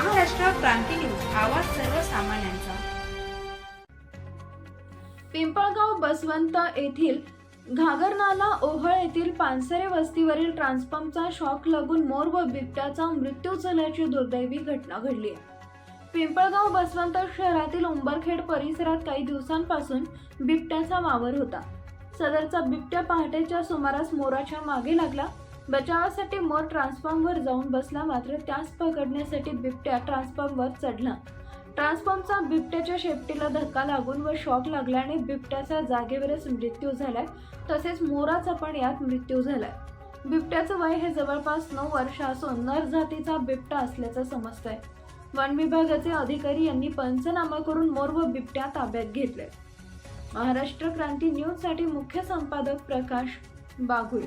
क्रांती news आवाज सर्वसामान्यांचा. पिंपळगाव बसवंत येथील घागरनाला ओहळ येथील पानसरे वस्तीवरील ट्रान्सपंपचा शॉक लागून मोर व बिबट्याचा मृत्यू झाल्याची दुर्दैवी घटना घडली. आहे पिंपळगाव बसवंत शहरातील उंबरखेड परिसरात काही दिवसांपासून बिबट्याचा वावर होता. सदरचा बिबट्या पहाटेच्या सुमारास मोराच्या मागे लागला. बचावासाठी मोर ट्रान्सफॉर्मवर जाऊन बसला मात्र त्यास पकडण्यासाठी बिबट्या ट्रान्सफॉर्मवर चढला. ट्रान्सफॉर्मचा बिबट्याच्या शेपटीला धक्का लागून व शॉक लागल्याने बिबट्याचा जागेवरच मृत्यू झालाय. तसेच मोराचा पण यात मृत्यू झालाय. बिबट्याचं वय हे जवळपास नऊ वर्ष असून नर जातीचा बिबटा असल्याचं समजतंय. वन विभागाचे अधिकारी यांनी पंचनामा करून मोर व बिबट्या ताब्यात घेतले महाराष्ट्र क्रांती न्यूजसाठी मुख्य संपादक प्रकाश बागुल.